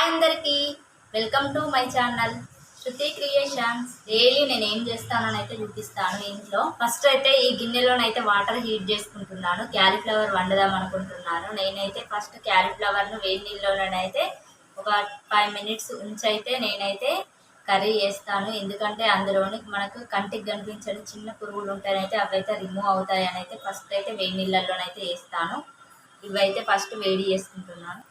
Hi అందరికీ. Welcome to my channel Shruti Creations. Daily నేను ఏం చేస్తాననైతే చూపిస్తాను ఇంట్లో. ఫస్ట్ అయితే ఈ గిన్నెలోనైతే వాటర్ హీట్ చేసుకుంటున్నాను. క్యాలీఫ్లవర్ వండుదాం అనుకుంటున్నాను. నేనైతే ఫస్ట్ క్యాలీఫ్లవర్ను వేడి నీళ్ళలోనైతే ఒక ఫైవ్ మినిట్స్ ఉంచైతే నేనైతే కర్రీ చేస్తాను. ఎందుకంటే అందులోని మనకు కంటికి కనిపించని చిన్న పురుగులు ఉంటాయనైతే అవైతే రిమూవ్ అవుతాయనైతే అయితే ఫస్ట్ అయితే వేడి నీళ్ళల్లోనైతే వేస్తాను. ఇవైతే ఫస్ట్ వేడి చేసుకుంటున్నాను.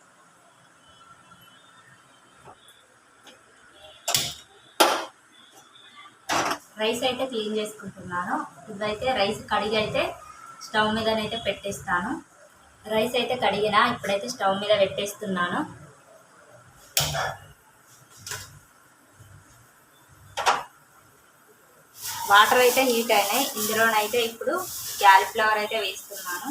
రైస్ అయితే క్లీన్ చేసుకుంటున్నాను. ఇవైతే రైస్ కడిగి అయితే స్టవ్ మీదనైతే పెట్టేస్తాను. రైస్ అయితే కడిగిన ఇప్పుడైతే స్టవ్ మీద పెట్టేస్తున్నాను. వాటర్ అయితే హీట్ అయినాయి. ఇందులోనైతే ఇప్పుడు క్యాలీఫ్లవర్ అయితే వేస్తున్నాను.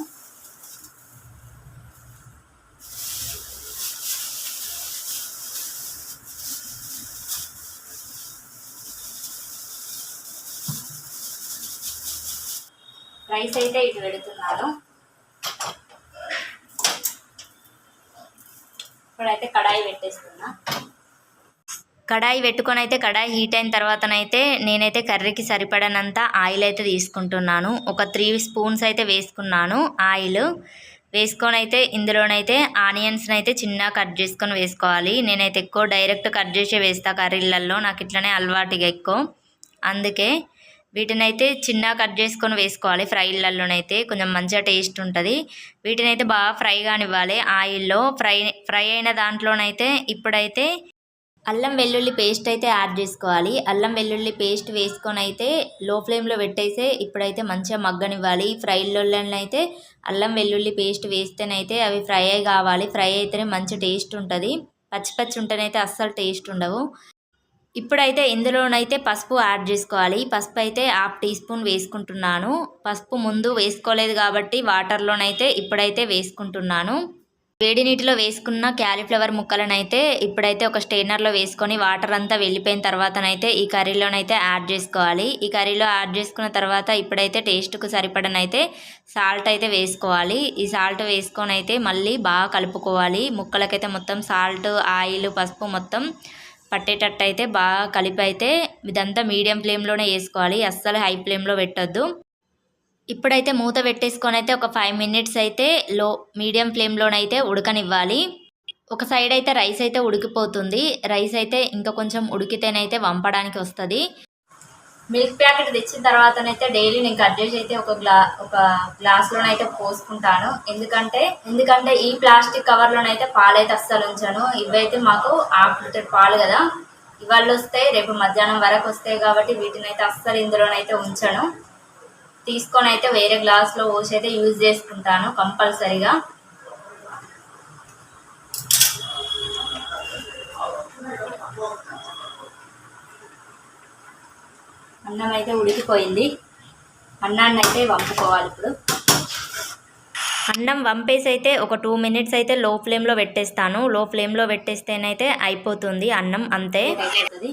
రైస్ అయితే ఇటు పెడుతున్నాను ఇప్పుడైతే కడాయి పెట్టేస్తున్నా. కడాయి పెట్టుకొని అయితే కడాయి హీట్ అయిన తర్వాతనైతే నేనైతే కర్రీకి సరిపడనంత ఆయిల్ అయితే తీసుకుంటున్నాను. ఒక త్రీ స్పూన్స్ అయితే వేసుకున్నాను ఆయిల్. వేసుకొని అయితే ఇందులోనైతే ఆనియన్స్ని అయితే చిన్న కట్ చేసుకొని వేసుకోవాలి. నేనైతే ఎక్కువ డైరెక్ట్ కట్ చేసి వేస్తా కర్రీలలో నాకు ఇట్లనే అలవాటుగా ఎక్కువ. అందుకే వీటినైతే చిన్న కట్ చేసుకొని వేసుకోవాలి. ఫ్రైలలోనైతే కొంచెం మంచిగా టేస్ట్ ఉంటుంది. వీటినైతే బాగా ఫ్రై కానివ్వాలి. ఆయిల్లో ఫ్రై ఫ్రై అయిన దాంట్లోనైతే ఇప్పుడైతే అల్లం వెల్లుల్లి పేస్ట్ అయితే యాడ్ చేసుకోవాలి. అల్లం వెల్లుల్లి పేస్ట్ వేసుకొని అయితే లో ఫ్లేమ్లో పెట్టేసే ఇప్పుడైతే మంచిగా మగ్గనివ్వాలి. ఫ్రైలలోనైతే అల్లం వెల్లుల్లి పేస్ట్ వేస్తేనైతే అవి ఫ్రై కావాలి. ఫ్రై అయితేనే మంచి టేస్ట్ ఉంటుంది. పచ్చి పచ్చి ఉంటేనైతే అస్సలు టేస్ట్ ఉండవు. ఇప్పుడైతే ఇందులోనైతే పసుపు యాడ్ చేసుకోవాలి. పసుపు అయితే హాఫ్ టీ స్పూన్ వేసుకుంటున్నాను. పసుపు ముందు వేసుకోలేదు కాబట్టి వాటర్లోనైతే ఇప్పుడైతే వేసుకుంటున్నాను. వేడి నీటిలో వేసుకున్న క్యాలీఫ్లవర్ ముక్కలనైతే ఇప్పుడైతే ఒక స్టెయినర్లో వేసుకొని వాటర్ అంతా వెళ్ళిపోయిన తర్వాతనైతే ఈ కర్రీలోనైతే యాడ్ చేసుకోవాలి. ఈ కర్రీలో యాడ్ చేసుకున్న తర్వాత ఇప్పుడైతే టేస్ట్కు సరిపడనైతే సాల్ట్ అయితే వేసుకోవాలి. ఈ సాల్ట్ వేసుకొని అయితే మళ్ళీ బాగా కలుపుకోవాలి. ముక్కలకైతే మొత్తం సాల్ట్ ఆయిల్ పసుపు మొత్తం పట్టేటట్టు అయితే బాగా కలిపి అయితే ఇదంతా మీడియం ఫ్లేమ్లోనే వేసుకోవాలి. అస్సలు హై ఫ్లేమ్లో పెట్టొద్దు. ఇప్పుడైతే మూత పెట్టేసుకొని అయితే ఒక ఫైవ్ మినిట్స్ అయితే లో మీడియం ఫ్లేమ్లోనైతే ఉడకనివ్వాలి. ఒక సైడ్ అయితే రైస్ అయితే ఉడికిపోతుంది. రైస్ అయితే ఇంకా కొంచెం ఉడికితేనైతే వంపడానికి వస్తుంది. మిల్క్ ప్యాకెట్ తెచ్చిన తర్వాతనైతే డైలీ నేను కట్ చేసి అయితే ఒక గ్లా ఒక గ్లాస్లోనైతే పోసుకుంటాను. ఎందుకంటే ఎందుకంటే ఈ ప్లాస్టిక్ కవర్లోనైతే పాలైతే అస్సలు ఉంచాను. ఇవైతే మాకు హాఫ్ లీటర్ పాలు కదా. ఇవాళ వస్తాయి రేపు మధ్యాహ్నం వరకు వస్తాయి కాబట్టి వీటిని అయితే అస్సలు ఇందులోనైతే ఉంచాను. తీసుకొని అయితే వేరే గ్లాస్లో పోసి అయితే యూజ్ చేసుకుంటాను కంపల్సరీగా. అన్నం అయితే ఉడికిపోయింది. అన్నాన్ని అయితే వంపుకోవాలి ఇప్పుడు. అన్నం వంపేసి అయితే ఒక టూ మినిట్స్ అయితే లో ఫ్లేమ్లో పెట్టేస్తాను. లో ఫ్లేమ్లో పెట్టేస్తేనైతే అయిపోతుంది అన్నం అంతే. అయిపోతుంది.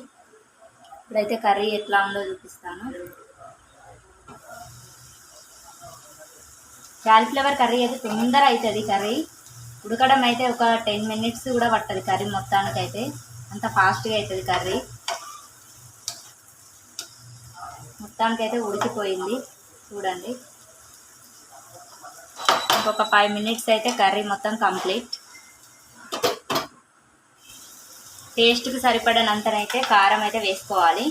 ఇప్పుడైతే కర్రీ ఎట్లా ఉందో చూపిస్తాను. క్యాలిఫ్లవర్ కర్రీ అయితే తొందర అవుతుంది కర్రీ. ఉడకడం అయితే ఒక టెన్ మినిట్స్ కూడా పట్టదు కర్రీ మొత్తానికి అయితే అంత ఫాస్ట్గా అవుతుంది కర్రీ. మొత్తానికి అయితే ఉడికిపోయింది. చూడండి. ఇంకొక ఫైవ్ మినిట్స్ అయితే కర్రీ మొత్తం కంప్లీట్ టేస్ట్కి సరిపడినంతనైతే కారం అయితే వేసుకోవాలి.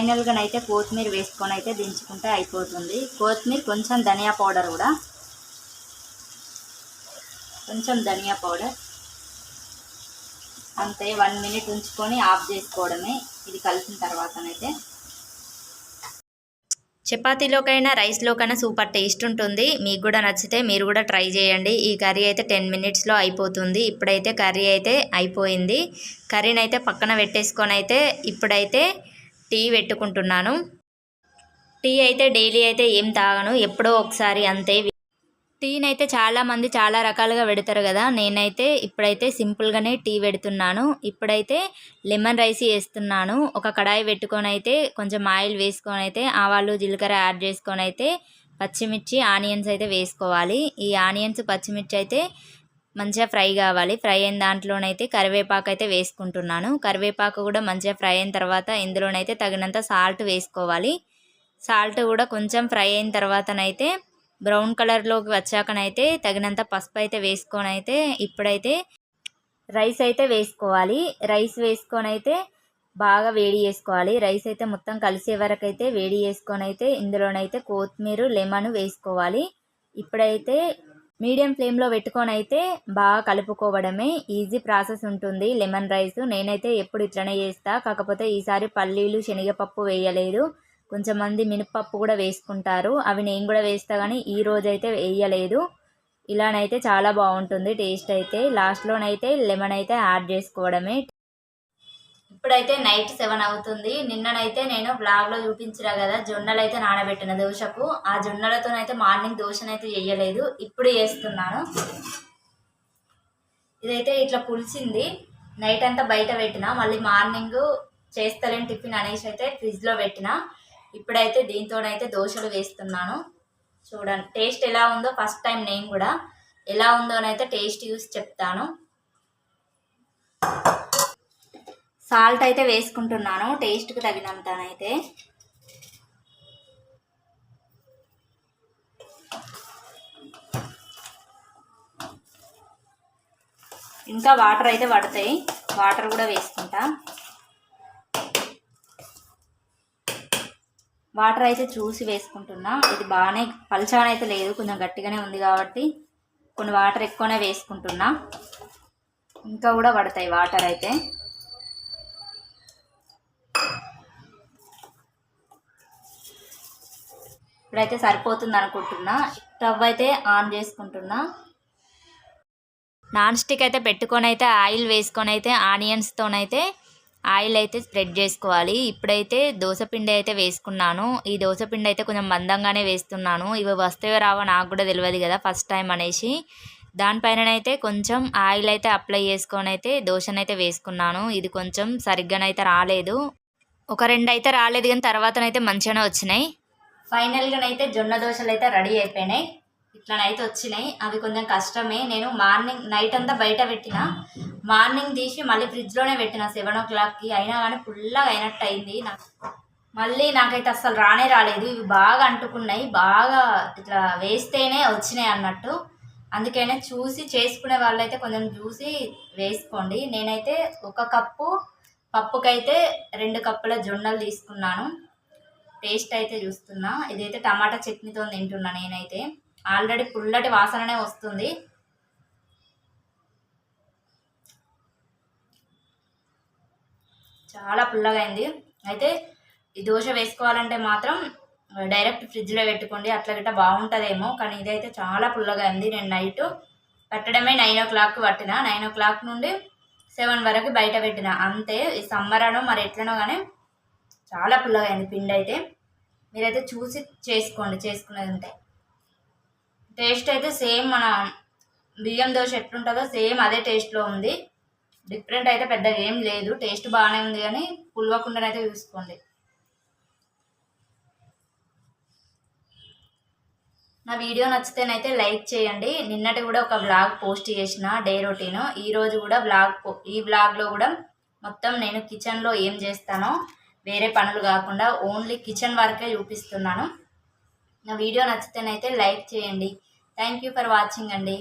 ఫైనల్గానైతే కొత్తిమీర వేసుకొని అయితే దించుకుంటే అయిపోతుంది. కొత్తిమీర కొంచెం ధనియా పౌడర్ కూడా. కొంచెం ధనియా పౌడర్. అంతే వన్ మినిట్ ఉంచుకొని ఆఫ్ చేసుకోవడమే. ఇది కలిసిన తర్వాతనైతే. చపాతీలోకైనా రైస్లోకైనా సూపర్ టేస్ట్ ఉంటుంది. మీకు కూడా నచ్చితే మీరు కూడా ట్రై చేయండి. ఈ కర్రీ అయితే టెన్ మినిట్స్లో అయిపోతుంది. ఇప్పుడైతే కర్రీ అయితే అయిపోయింది. కర్రీని అయితే పక్కన పెట్టేసుకొని అయితే ఇప్పుడైతే టీ పెట్టుకుంటున్నాను. టీ అయితే డైలీ అయితే ఏం తాగను ఎప్పుడో ఒకసారి అంతే. టీని అయితే చాలామంది చాలా రకాలుగా పెడతారు కదా నేనైతే ఇప్పుడైతే సింపుల్గానే టీ పెడుతున్నాను. ఇప్పుడైతే లెమన్ రైస్ వేస్తున్నాను. ఒక కడాయి పెట్టుకొని అయితే కొంచెం ఆయిల్ వేసుకొని అయితే ఆవాలు జీలకర్ర యాడ్ చేసుకొని అయితే పచ్చిమిర్చి ఆనియన్స్ అయితే వేసుకోవాలి. ఈ ఆనియన్స్ పచ్చిమిర్చి అయితే మంచిగా ఫ్రై కావాలి. ఫ్రై అయిన దాంట్లోనైతే కరివేపాకు అయితే వేసుకుంటున్నాను. కరివేపాకు కూడా మంచిగా ఫ్రై అయిన తర్వాత ఇందులోనైతే తగినంత సాల్ట్ వేసుకోవాలి. సాల్ట్ కూడా కొంచెం ఫ్రై అయిన తర్వాతనైతే బ్రౌన్ కలర్లోకి వచ్చాకనైతే తగినంత పసుపు అయితే వేసుకొని అయితే ఇప్పుడైతే రైస్ అయితే వేసుకోవాలి. రైస్ వేసుకొని అయితే బాగా వేడి చేసుకోవాలి. రైస్ అయితే మొత్తం కలిసే వరకు అయితే వేడి చేసుకొని అయితే ఇందులోనైతే కొత్తిమీర లెమన్ వేసుకోవాలి. ఇప్పుడైతే మీడియం ఫ్లేమ్లో పెట్టుకొని అయితే బాగా కలుపుకోవడమే ఈజీ ప్రాసెస్ ఉంటుంది. లెమన్ రైస్ నేనైతే ఎప్పుడు ఇట్లనే చేస్తా. కాకపోతే ఈసారి పల్లీలు శనగపప్పు వేయలేదు. కొంచెం మంది మినపప్పు కూడా వేసుకుంటారు. అవి నేను కూడా వేస్తా కానీ ఈ రోజైతే వేయలేదు. ఇలానైతే చాలా బాగుంటుంది టేస్ట్ అయితే. లాస్ట్లోనైతే లెమన్ అయితే యాడ్ చేసుకోవడమే. ఇప్పుడైతే నైట్ సెవెన్ అవుతుంది. నిన్ననైతే నేను బ్లాగ్లో చూపించిన కదా జొన్నలు అయితే నానబెట్టిన దోశకు. ఆ జొన్నలతోనైతే మార్నింగ్ దోశనైతే చేయలేదు ఇప్పుడు చేస్తున్నాను. ఇదైతే ఇట్లా పులిసింది. నైట్ అంతా బయట పెట్టిన. మళ్ళీ మార్నింగ్ చేస్తలేని టిఫిన్ అనేసి అయితే ఫ్రిడ్జ్లో పెట్టిన. ఇప్పుడైతే దీంతోనైతే దోశలు వేస్తున్నాను. చూడండి టేస్ట్ ఎలా ఉందో ఫస్ట్ టైం నేను కూడా. ఎలా ఉందోనైతే టేస్ట్ చూసి చెప్తాను. సాల్ట్ అయితే వేసుకుంటున్నాను టేస్ట్కి తగినంతనైతే ఇంకా వాటర్ అయితే పడతాయి వాటర్ కూడా వేసుకుంటా. వాటర్ అయితే చూసి వేసుకుంటున్నా ఇది బాగానే పల్చానైతే లేదు కొంచెం గట్టిగానే ఉంది కాబట్టి కొన్ని వాటర్ ఎక్కువనే వేసుకుంటున్నా. ఇంకా కూడా పడతాయి వాటర్ అయితే. ఇప్పుడైతే సరిపోతుంది అనుకుంటున్నా స్టవ్ అయితే ఆన్ చేసుకుంటున్నా. నాన్ స్టిక్ అయితే పెట్టుకొని అయితే ఆయిల్ వేసుకొని అయితే ఆనియన్స్తోనైతే ఆయిల్ అయితే స్ప్రెడ్ చేసుకోవాలి. ఇప్పుడైతే దోశపిండి అయితే వేసుకున్నాను. ఈ దోశపిండి అయితే కొంచెం మందంగానే వేస్తున్నాను. ఇవి వస్తాయో రావో నాకు కూడా తెలియదు కదా ఫస్ట్ టైం అనేసి. దానిపైననైతే కొంచెం ఆయిల్ అయితే అప్లై చేసుకొని అయితే దోశనైతే వేసుకున్నాను. ఇది కొంచెం సరిగ్గానైతే రాలేదు. ఒక రెండు అయితే రాలేదు కానీ తర్వాతనైతే మంచిగానే వచ్చినాయి. ఫైనల్గానైతే జొన్న దోశలు అయితే రెడీ అయిపోయినాయి. ఇట్లనైతే వచ్చినాయి. అవి కొంచెం కష్టమే. నేను మార్నింగ్ నైట్ అంతా బయట పెట్టిన. మార్నింగ్ తీసి మళ్ళీ ఫ్రిడ్జ్లోనే పెట్టిన సెవెన్ ఓ క్లాక్కి. అయినా కానీ ఫుల్గా అయినట్టు అయింది నాకు మళ్ళీ నాకైతే అస్సలు రానే రాలేదు. ఇవి బాగా అంటుకున్నాయి. బాగా ఇట్లా వేస్తేనే వచ్చినాయి అన్నట్టు. అందుకనే చూసి చేసుకునే వాళ్ళైతే కొంచెం చూసి వేసుకోండి. నేనైతే ఒక కప్పు పప్పుకైతే రెండు కప్పుల జొన్నలు తీసుకున్నాను. టేస్ట్ అయితే చూస్తున్నా. ఇదైతే టమాటా చట్నీతో తింటున్నా నేనైతే. ఆల్రెడీ పుల్లటి వాసననే వస్తుంది. చాలా పుల్లగా అయింది. అయితే ఈ దోశ వేసుకోవాలంటే మాత్రం డైరెక్ట్ ఫ్రిడ్జ్లో పెట్టుకోండి. అట్లా గిట్ట బాగుంటుందేమో కానీ ఇదైతే చాలా పుల్లగా అయింది. నేను నైట్ పెట్టడమే నైన్ ఓ క్లాక్ పట్టిన. నైన్ ఓ క్లాక్ నుండి సెవెన్ వరకు బయట పెట్టిన. అంతే ఈ సమ్మర్ అనో మరి ఎట్లనో కానీ చాలా పుల్లగా అయింది పిండి అయితే మీరైతే చూసి చేసుకోండి చేసుకునేది ఉంటే టేస్ట్ అయితే సేమ్ మన బియ్యం దోశ ఎట్లుంటుందో సేమ్ అదే టేస్ట్లో ఉంది. డిఫరెంట్ అయితే పెద్దగా ఏం లేదు. టేస్ట్ బాగానే ఉంది కానీ పులవకుండానైతే చూసుకోండి. నా వీడియో నచ్చితేనైతే లైక్ చేయండి. నిన్నటి కూడా ఒక బ్లాగ్ పోస్ట్ చేసిన డే రొటీన్. ఈరోజు కూడా బ్లాగ్ పో- ఈ బ్లాగ్లో కూడా మొత్తం నేను కిచెన్లో ఏం చేస్తానో వేరే పనులు కాకుండా ఓన్లీ కిచెన్ వరకే చూపిస్తున్నాను. నా వీడియో నచ్చితేనైతే లైక్ చేయండి. థ్యాంక్ యూ ఫర్ వాచింగ్ అండి.